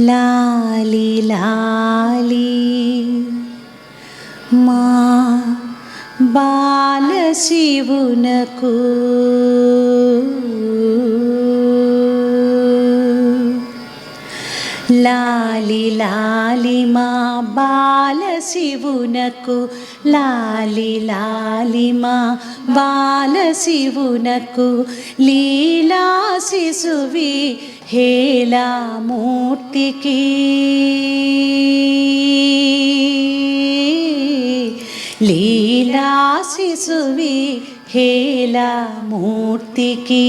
లాలి లాలి మా బాలశివునకు లాలి లాలి మా బాల శివునకు లాలి లాలి మా బాల శివునకు లీలా శిశువి హేలా మూర్తికి లీలా శిశువి హేలా మూర్తికి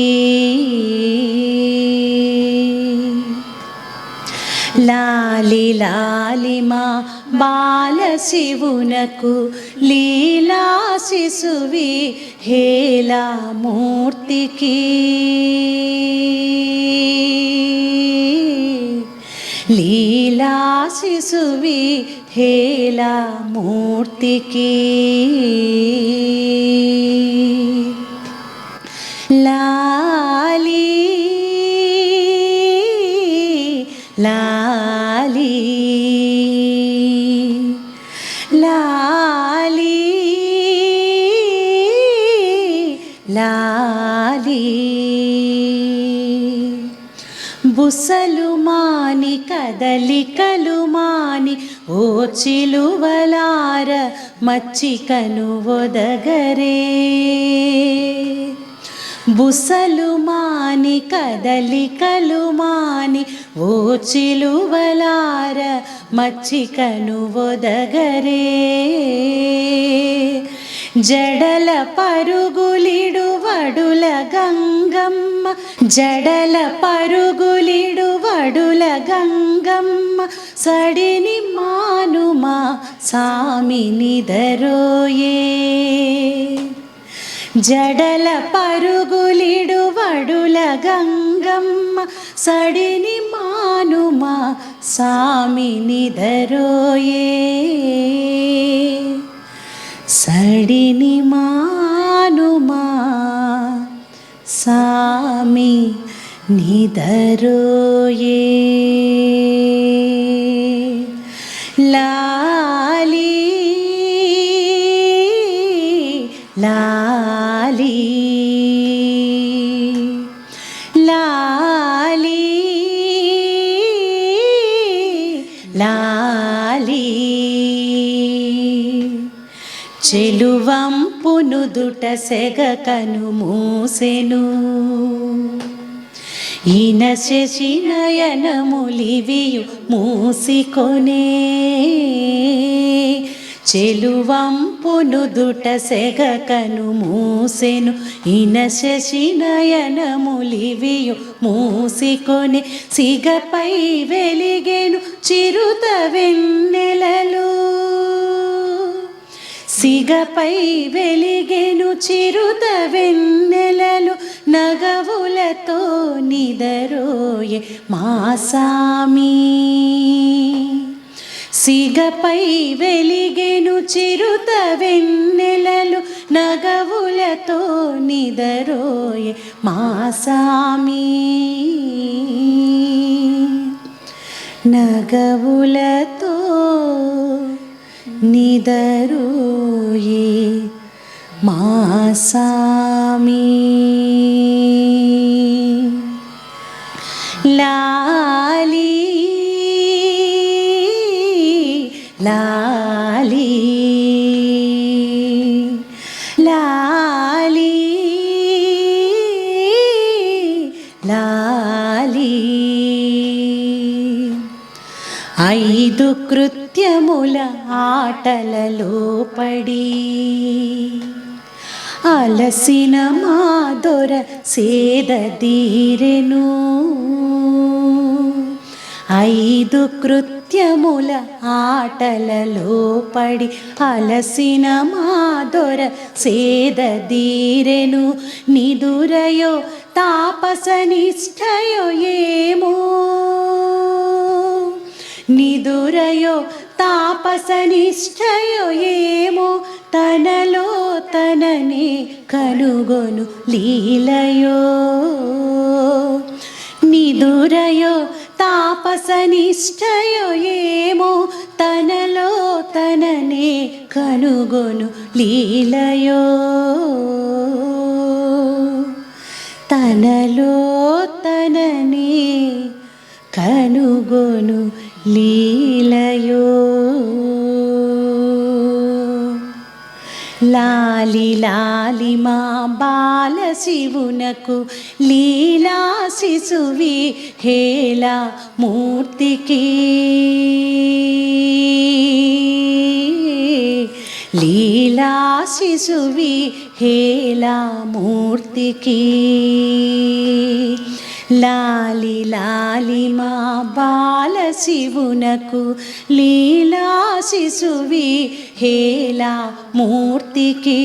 లాలి లాలి మా బాలశివునకు లీలా శిశువి హేలా మూర్తికి లీలా శిశువి హేలా మూర్తికి లాలి లాలి. లాలి. లాలి. బుసలు మాని కదలికలు మాని ఓ చిలువలార మచ్చికను ఒదగరే. బుసలు మాని కదలికలు మాని ఓ చిలువలార మచ్చికను ఒదగరే. జడల పరుగులిడు వడుల గంగమ్మ జడల పరుగులిడు వడుల గంగమ్మ సడిని మానుమా సామిని దరోయే జడల పరుగులిడు వడుల గంగమ్మ సడిని మానుమా సామిని దరోయే సడిని మానుమా సామి నిదరోయే లాలి లాలి లాలి లాలి. చెలువంపును దుట సెగకను మూసెను. ఈన శశినయనములివియు మూసికొనే. చెలువంపును దుట సెగకను మూసెను ఈన శశినయనములివియు మూసికొని సిగపై వెలిగెను చిరుత వెన్నెలలు. సిగపై వెలిగెను చిరుత వెన్నెలలు నగవులతో నిదరోయే మాసామీ సిగపై వెలిగెను చిరుత వెన్నెలలు నగవులతో నిదరోయే మాసామి నగవులతో నిదరోయే మాసామి లాలి ఐదు కృత్యముల ఆటలలో పడి అలసిన మాదొర సేదీరెను ఐదు కృత్య నిత్యముల ఆటలలో పడి అలసిన మాదొర సేదీరెను నిదురయో తాపసనిష్టయో ఏమో. నిదురయో తాపసనిష్టయో ఏమో. తనలో తనని కనుగొను లీలయో. నిదురయో తాపసనిష్టయో ఏమో తనలో తననే కనుగొను లీలయో. తనలో లాలి లాలి మా బాల శివునకు లీలా శిశువి హేలా మూర్తికి. లీలా శిశువి హేలా మూర్తికి. లాలి లాలి మా బాల శివునకు లీలా శిశువి హేలా మూర్తికి.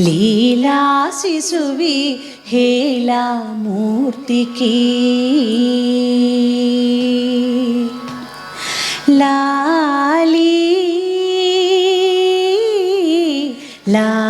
లీలా శిశువి హేలా మూర్తికి. లాలి లా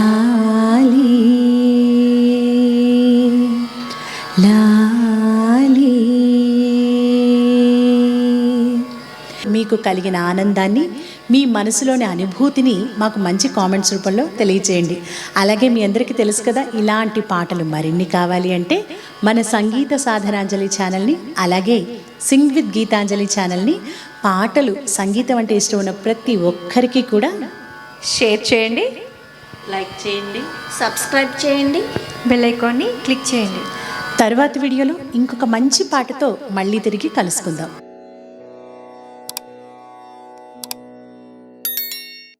కలిగిన ఆనందాన్ని మీ మనసులోని అనుభూతిని మాకు మంచి కామెంట్స్ రూపంలో తెలియచేయండి. అలాగే మీ అందరికీ తెలుసు కదా ఇలాంటి పాటలు మరిన్ని కావాలి అంటే మన సంగీత సాధనాంజలి ఛానల్ని అలాగే సింగ్ విత్ గీతాంజలి ఛానల్ని పాటలు సంగీతం అంటే ఇష్టం ఉన్న ప్రతి ఒక్కరికి కూడా షేర్ చేయండి లైక్ చేయండి సబ్స్క్రైబ్ చేయండి బెల్ ఐకాన్ని క్లిక్ చేయండి. తర్వాత వీడియోలో ఇంకొక మంచి పాటతో మళ్ళీ తిరిగి కలుసుకుందాం.